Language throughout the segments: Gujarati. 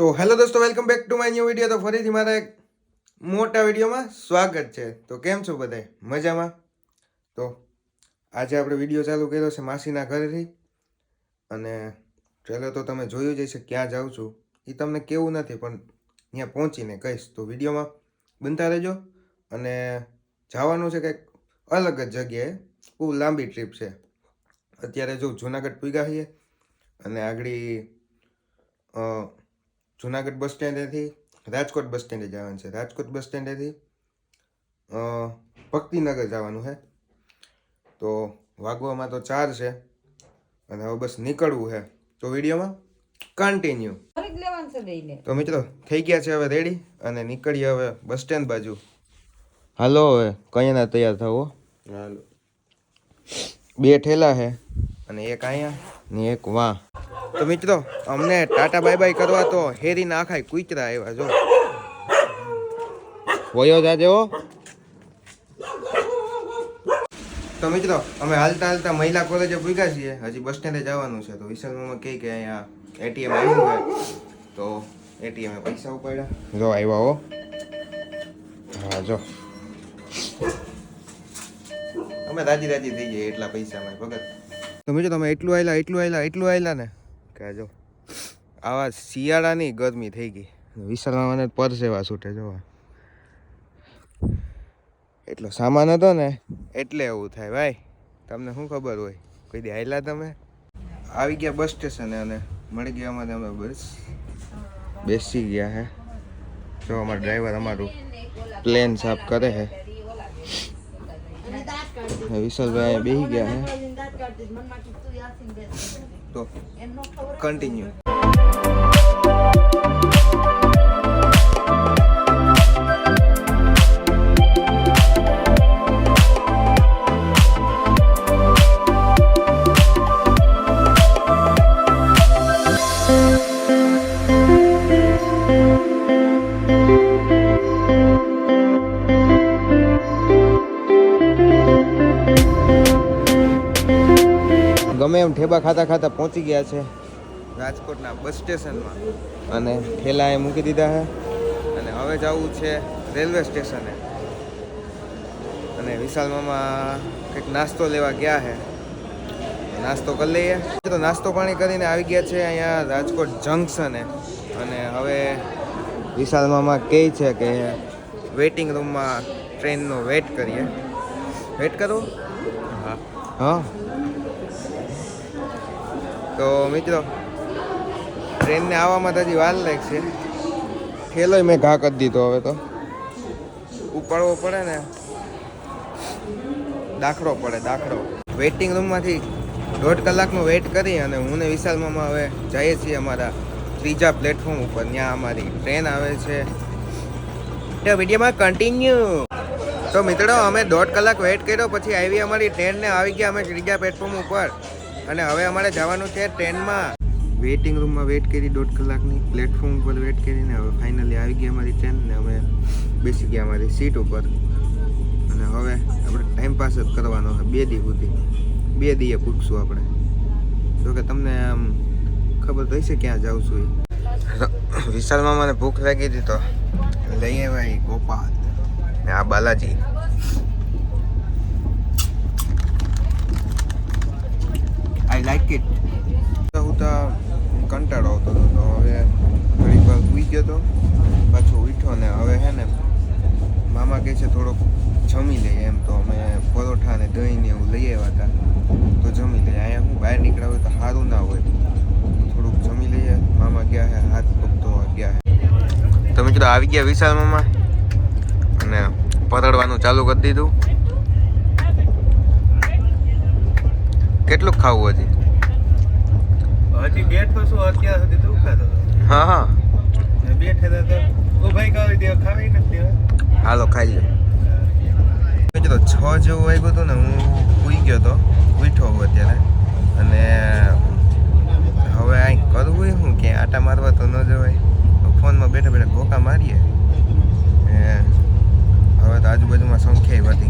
તો હેલો દોસ્તો, welcome back to my new video. તો ફરીથી મારા એક મોટા વિડીયોમાં સ્વાગત છે. તો કેમ છો બધાય? મજામાં? તો આજે આપણે વીડિયો ચાલુ કર્યો છે માસીના ઘરેથી. અને ટ્રેલર તો તમે જોયું જ છે ક્યાં જાઉં છું. એ તમને કેવું નથી, પણ ત્યાં પહોંચીને કહીશ. તો વિડીયોમાં બનતા રહેજો. અને જવાનું છે કંઈક અલગ જ જગ્યાએ. બહુ લાંબી ટ્રીપ છે. અત્યારે જો જુનાગઢ પૂગ્યા છીએ અને આગળ જુનાગઢ બસ સ્ટેન્ડેથી રાજકોટ બસ સ્ટેન્ડે જવાનું છે. રાજકોટ બસ સ્ટેન્ડેથી ભક્તિનગર જવાનું છે તો વાગવામાં તો ચાર છે અને હવે બસ નીકળવું છે તો વિડીયોમાં કન્ટિન્યુ તો મિત્રો થઈ ગયા છે હવે રેડી અને નીકળીએ હવે બસ સ્ટેન્ડ બાજુ. હાલો હવે કયાના તૈયાર થવો હાલો. બે ઠેલા છે અને એક અહીંયા ને એક વાં. તો મિત્રો, અમને ટાટા બાય બાય કરવા તો હેરીના આખા કૂતરા આવ્યા જો. વયો જાજે હો. તો મિત્રો, અમે હાલતા હાલતા મહિલા કોલેજે ભૂગ્યા છીએ. હજી બસ સ્ટેન્ડે જવાનું છે. તો વિશાલમાં કહે કે અહીંયા એટીએમ આવ્યું હોય તો એટીએમ પૈસા ઉપાડ્યા. જો, આવ્યા હો. હા, જો. અમે રાજી રાજી થઈ જઈએ એટલા પૈસામાં. ભગત. તો મિત્રો, તમે એટલું આવેલા એટલું આવેલા એટલું આવેલા ને. જો. આવા શિયાળાની ગરમી થઈ ગઈ. વિશાલમાં મને પરસેવા છૂટે જો એટલો સામાન હતો ને, એટલે એવું થાય ભાઈ. તમને શું ખબર હોય? કોઈ દી આવેલા તમે? આવી ગયા બસ સ્ટેશને અને મળી ગયા અમારે અમે બસ. બેસી ગયા હે. જો અમારો ડ્રાઈવર અમારું પ્લેન સાફ કરે હે. વિશાલભાઈ બેસી ગયા હે. તો કન્ટિન્યુ ગમે એમ ઠેબા ખાતા ખાતા પહોંચી ગયા છે. રાજકોટના બસ સ્ટેશનમાં. અને ઠેલા એ મૂકી દીધા છે. અને હવે જવું છે રેલવે સ્ટેશને. અને વિશાલ મામા કંઈક નાસ્તો લેવા ગયા છે. નાસ્તો કરી લઈએ. તો નાસ્તો પાણી કરીને આવી ગયા છે અહીંયા રાજકોટ જંકશને. અને હવે વિશાલ મામા કહે છે કે વેઇટિંગ રૂમમાં ટ્રેનનો વેઇટ કરીએ. વેઇટ કરો. હા હા. તો મિત્રો, ટ્રેનને આવવામાં તો હજી વાર લાગશે ઠેલોય મેં ઘા કરી દીધો હવે તો. ઉપાડવો પડે ને. દાખલો પડે, દાખલો. વેઇટિંગ રૂમમાંથી દોઢ કલાકનું વેઇટ કરી અને હું ને વિશાલ મામા હવે જઈએ છીએ અમારા ત્રીજા પ્લેટફોર્મ ઉપર. ત્યાં અમારી ટ્રેન આવે છે. તો વિડીયોમાં કન્ટિન્યુ તો મિત્રો, અમે દોઢ કલાક વેઇટ કર્યો, પછી આવી અમારી ટ્રેનને આવી ગયા અમે ત્રીજા પ્લેટફોર્મ ઉપર. અને હવે અમારે જવાનું છે ટ્રેનમાં. વેઇટિંગ રૂમમાં વેઇટ કરી દોઢ કલાકની. પ્લેટફોર્મ ઉપર વેઇટ કરીને હવે ફાઇનલી આવી ગઈ અમારી ટ્રેન ને અમે બેસી ગયા અમારી સીટ ઉપર. અને હવે આપણે ટાઈમ પાસ જ કરવાનો છે બે દી સુધી. બે દીએ પૂછશું આપણે. જો કે તમને આમ ખબર તો હશે ક્યાં જાઉં છું વિશાલમાં મને ભૂખ લાગી હતી તો લઈ આવ્યા એ ગોપાલ ને આ બાલાજી. આઈ લાઈક ઇટ હું તો કંટાળો આવતો હતો, તો હવે ઘડીક વાર ઉઈ ગયો તો પાછો ઉઠ્યો ને હવે હે ને મામા કહે છે થોડોક જમી લઈએ એમ, તો અમે પરોઠા ને દહીં ને એવું લઈ આવ્યા હતા. તો જમી લઈએ અહીંયા હું બહાર નીકળ્યા હોય તો સારું ના હોય. થોડુંક જમી લઈએ. મામા ગયા હે, હાથ પગ ગયા હે. તો મિત્રો આવી ગયા વિશાલ મામા. અને પરડવાનું ચાલુ કરી દીધું. કેટલું ખાવું હજી? હજી બેઠો છું અત્યાર સુધી તું હતો. હા હા. બેઠે તો ઉભાઈ કરી દે ખાવી નથી હાલો ખાઈ લો મિત્રો છ જેવું વાગ્યું હતું ને હું ઉઈ ગયો હતો ઉઠો હું અત્યારે. અને હવે અહીં કરવું હું શું? કે આટા મારવા તો ન જવાય. ફોનમાં બેઠા બેઠા ગોકા મારીએ. હવે તો આજુબાજુમાં સંખ્યા વધી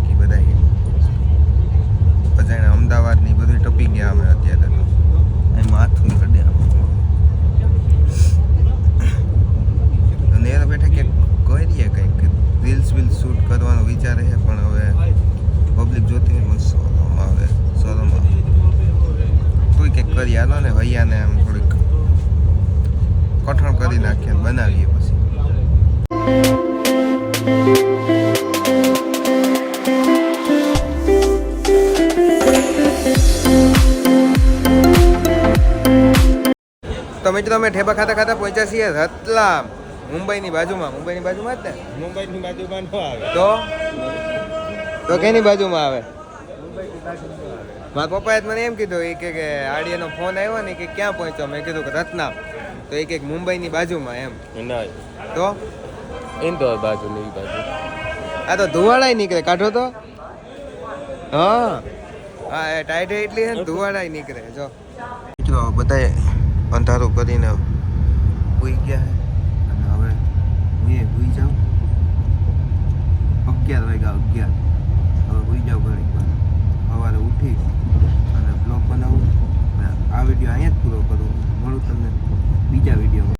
શૂટ કરવાનો વિચાર છે, પણ હવે પબ્લિક જોતી હોય સોલોમાં આવે, સોલોમાં. કોઈ કંઈક કરી હાલો ને ભૈયાને આમ થોડીક કઠણ કરી નાખીએ બનાવીએ પછી. તમે મિત્રો, અમે ઠેબા ખાતા ખાતા પહોંચ્યા છીએ રતલામ. મુંબઈની બાજુમાં મુંબઈની બાજુમાં જ ને? મુંબઈની બાજુમાં ન આવે. તો? તો કેની બાજુમાં આવે? મારા પપ્પાએ મને એમ કીધું એ કે આડિયાનો ફોન આવ્યો ને કે ક્યાં પહોંચ્યો? મેં કીધું કે રતનામ. તો એ કે મુંબઈની બાજુમાં એમ. ના. તો? ઇન્દોર બાજુ ની બાજુ. આ તો ધુવાડાય નીકળે. કાઢો તો. હા. હા એ ટાઈટ એટલી છે ને ધુવાડાય નીકળે. જો. મિત્રો બધાએ અંધારું કરીને ઉઈ ગયા સાડા અગિયાર હવે હોઈ જાઉં ઘડીક સવારે ઉઠી અને બ્લોગ બનાવું. અને આ વીડિયો અહીંયા જ પૂરો કરું. મળું તમને બીજા વિડીયોમાં